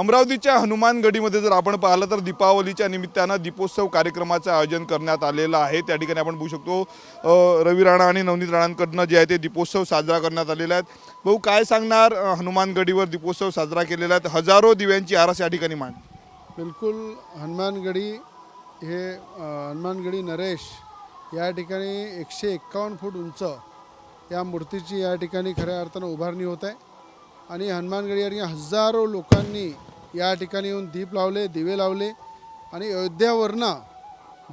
अमरावतीच्या हनुमानगडीमध्ये जर आपण पाहिलं तर दीपावलीच्या निमित्तानं दीपोत्सव कार्यक्रमाचं आयोजन करण्यात आलेलं आहे. त्या ठिकाणी आपण बघू शकतो रवी राणा आणि नवनीत राणांकडनं जे आहे ते दीपोत्सव साजरा करण्यात आलेला आहेत भाऊ काय सांगणार हनुमानगडीवर दीपोत्सव साजरा केलेला आहे? हजारो दिव्यांची आरस या ठिकाणी मांड बिलकुल हनुमानगडी हे हनुमानगडी नरेश या ठिकाणी एकशे एक्कावन्न फूट उंच या मूर्तीची या ठिकाणी खऱ्या अर्थानं उभारणी होत आहे. आणि हनुमानगडी या ठिकाणी हजारो लोकांनी या ठिकाणी येऊन दीप लावले दिवे लावले आणि अयोध्यावरनं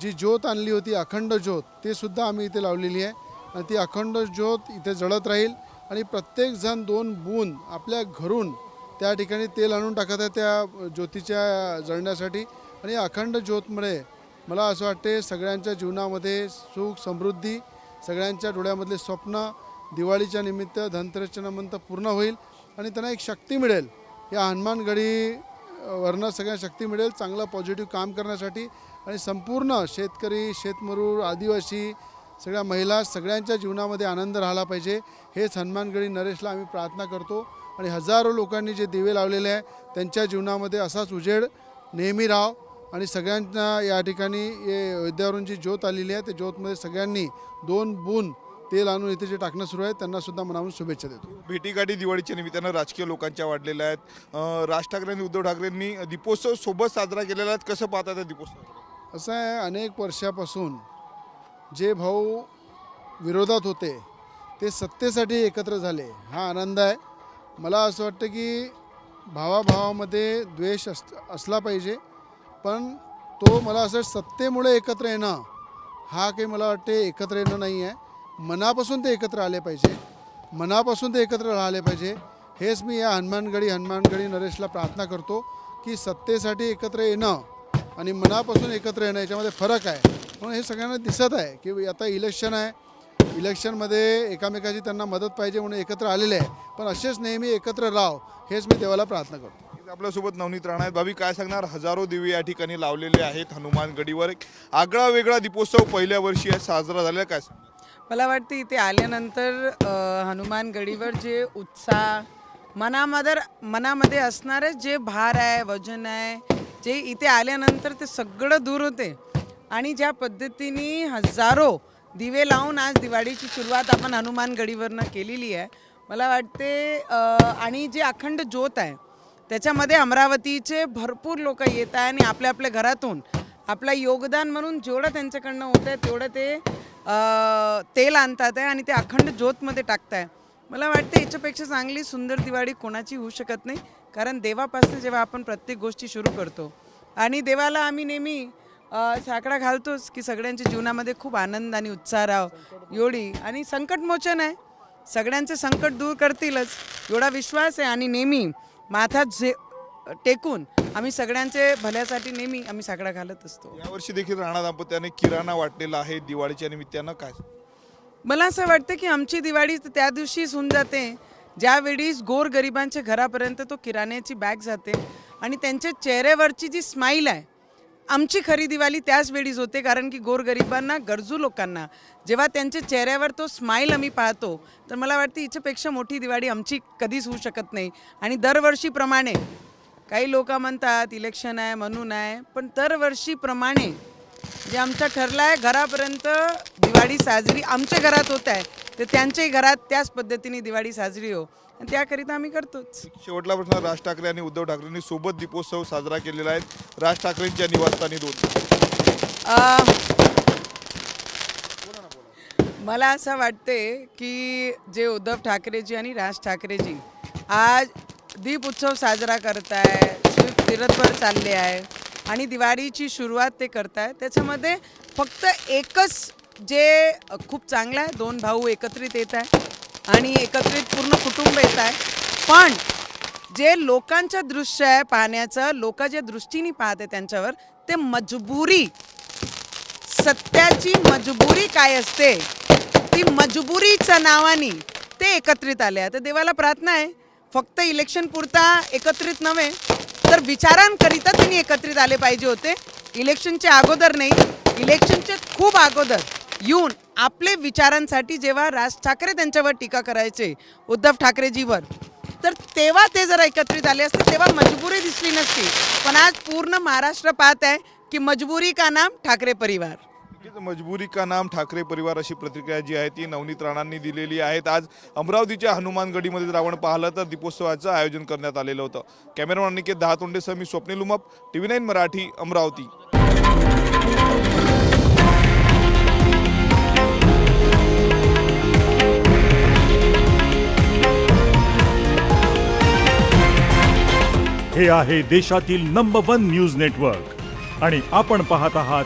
जी ज्योत आणली होती अखंड ज्योत ते सुद्धा आम्ही इथे लावलेली आहे. आणि ती अखंड ज्योत इथे जळत राहील आणि प्रत्येकजण दोन बूंद आपल्या घरून त्या ठिकाणी तेल आणून टाकत आहे त्या ज्योतीच्या जळण्यासाठी. आणि या अखंड ज्योतमुळे मला असं वाटते सगळ्यांच्या जीवनामध्ये सुख समृद्धी सगळ्यांच्या डोळ्यामधले स्वप्न दिवाळीच्या निमित्त धनतेरसच्या पूर्ण होईल आणि त्यांना एक शक्ती मिळेल. या हनुमानगडी वरनं सगळ्या शक्ती मिळेल चांगलं पॉझिटिव्ह काम करण्यासाठी. आणि संपूर्ण शेतकरी शेतमरूर आदिवासी सगळ्या महिला सगळ्यांच्या जीवनामध्ये आनंद राहिला पाहिजे. हेच हनुमानगडी नरेशला आम्ही प्रार्थना करतो. आणि हजारो लोकांनी जे दिवे लावलेले आहे त्यांच्या जीवनामध्ये असाच उजेड नेहमी राव आणि सगळ्यांना या ठिकाणी हे अयोध्यावरून जी ज्योत आलेली आहे. त्या ज्योतमध्ये सगळ्यांनी दोन बून तेल आणून इथे जे टाकणं सुरू आहे त्यांना सुद्धा मनावून शुभेच्छा देतो. भेटीगाठी दिवाळीच्या निमित्तानं राजकीय लोकांच्या वाढलेल्या आहेत. राज ठाकरे आणि उद्धव ठाकरेंनी दीपोत्सव सोबत साजरा केलेला आहे. कसं पाहता त्या दीपोत्सव असं आहे अनेक वर्षापासून जे भाऊ विरोधात होते ते सत्तेसाठी एकत्र झाले. हा आनंद आहे. मला असं वाटतं की भावाभावामध्ये द्वेष अस असला पाहिजे पण तो मला असं सत्तेमुळे एकत्र येणं हा काही मला वाटते एकत्र येणं नाही आहे. मनापासून ते एकत्र आले पाहिजे. मनापासून ते एकत्र राहिले पाहिजे. हेच मी या हनुमानगडी हनुमानगडी नरेशला प्रार्थना करतो की सत्तेसाठी एकत्र येणं आणि मनापासून एकत्र येणं याच्यामध्ये फरक आहे. म्हणून हे सगळ्यांना दिसत आहे की आता इलेक्शन आहे. इलेक्शनमध्ये एकामेकाची त्यांना मदत पाहिजे म्हणून एकत्र आलेले आहे. पण असेच नेहमी एकत्र राव हेच मी देवाला प्रार्थना करतो. आपल्यासोबत नवनीत राणा आहेत. भाभी काय सांगणार? हजारो दिवे या ठिकाणी लावलेले आहेत हनुमान गडीवर. एक आगळा वेगळा दीपोत्सव पहिल्या वर्षी साजरा झालेला काय सांगणार? मला वाटतं इथे आल्यानंतर हनुमानगडीवर जे उत्साह मनामध्ये मनामध्ये असणारे जे भार आहे वजन आहे जे इथे आल्यानंतर ते सगळं दूर होते. आणि ज्या पद्धतीने हजारो दिवे लावून आज दिवाळीची सुरुवात आपण हनुमानगडीवरनं केलेली आहे. मला वाटते आणि जे अखंड ज्योत आहे त्याच्यामध्ये अमरावतीचे भरपूर लोक येत आहे आणि आपल्या आपल्या घरातून आपलं योगदान म्हणून जेवढं त्यांच्याकडनं होतं आहे तेवढं ते तेल आणतात आहे आणि ते अखंड ज्योतमध्ये टाकत आहे मला वाटतं याच्यापेक्षा चांगली सुंदर दिवाळी कोणाची होऊ शकत नाही कारण देवापासून जेव्हा आपण प्रत्येक गोष्टी सुरू करतो आणि देवाला आम्ही नेहमी साकडा घालतोच की सगळ्यांच्या जीवनामध्ये खूप आनंद आणि उत्साह राहावं एवढी. आणि संकटमोचन आहे. सगळ्यांचे संकट दूर करतीलच. एवढा विश्वास आहे आणि नेहमी माथा झे टेकून आम्ही सगळ्यांचे भल्यासाठी नेहमी आम्ही साकडा घालत असतो. यावर्षी देखील राणा दाम्पत्याने किराणा वाटलेला आहे. दिवाळीच्या निमित्तानं काय? मला असं वाटतं की आमची दिवाळी त्या दिवशीच होऊन जाते. ज्यावेळी गोर गरिबांच्या घरापर्यंत तो किराण्याची बॅग जाते आणि त्यांच्या चेहऱ्यावरची जी स्माईल आहे आमची खरी दिवाळी त्याच वेळीच होते. कारण की गोरगरिबांना गरजू लोकांना जेव्हा त्यांच्या चेहऱ्यावर तो स्माईल आम्ही पाहतो तर मला वाटतं हिच्यापेक्षा मोठी दिवाळी आमची कधीच होऊ शकत नाही. आणि दरवर्षीप्रमाणे काही लोक म्हणतात इलेक्शन आहे म्हणून आहे पण दरवर्षीप्रमाणे जे आमचं ठरलं आहे घरापर्यंत दिवाळी साजरी आमच्या घरात होत आहे तर त्यांच्याही घरात त्याच पद्धतीने दिवाळी साजरी हो. आणि त्याकरिता आम्ही करतोच. शेवटला प्रश्न राज ठाकरे आणि उद्धव ठाकरेंनी सोबत दीपोत्सव साजरा केलेला आहे. राज ठाकरेंच्या निवासस्थानी दोन मला असं वाटते की जे उद्धव ठाकरेजी आणि राज ठाकरेजी आज दीप उत्सव साजरा करत आहे तीरथवर चालले आहे आणि दिवाळीची सुरुवात ते करत आहे त्याच्यामध्ये फक्त एकच जे खूप चांगलं आहे दोन भाऊ एकत्रित येत आहे आणि एकत्रित पूर्ण कुटुंब येत आहे. पण जे लोकांचं दृश्य आहे पाहण्याचं लोक ज्या दृष्टीने पाहते त्यांच्यावर ते मजबुरी सत्याची मजबुरी काय असते ती मजबुरीच्या नावाने ते एकत्रित आले आहे. तर देवाला प्रार्थना आहे फक्त इलेक्शन पुरता एकत्रित नव्हे तर विचारांकरिता त्यांनी एकत्रित आले पाहिजे होते. इलेक्शनच्या अगोदर नाही इलेक्शनच्या खूप अगोदर येऊन आपले विचारांसाठी जेव्हा राज ठाकरे त्यांच्यावर टीका करायचे उद्धव ठाकरेजीवर तर तेव्हा ते जर एकत्रित आले असते तेव्हा मजबुरी दिसली नसती. पण आज पूर्ण महाराष्ट्र पाहत आहे की मजबुरी का नाम ठाकरे परिवार. नक्कीच मजबुरी का नाम ठाकरे परिवार अशी प्रतिक्रिया जी आहे ती नवनीत राणांनी दिलेली आहेत. आज अमरावतीच्या हनुमानगडीमध्ये जर आपण पाहिलं तर दीपोत्सवाचं आयोजन करण्यात आलेलं होतं. कॅमेरामॅन दहा तोंडेसह मी Swapnil Umap T V nine Marathi Amravati. हे आहे देशातील नंबर वन न्यूज नेटवर्क आणि आपण पाहत आहात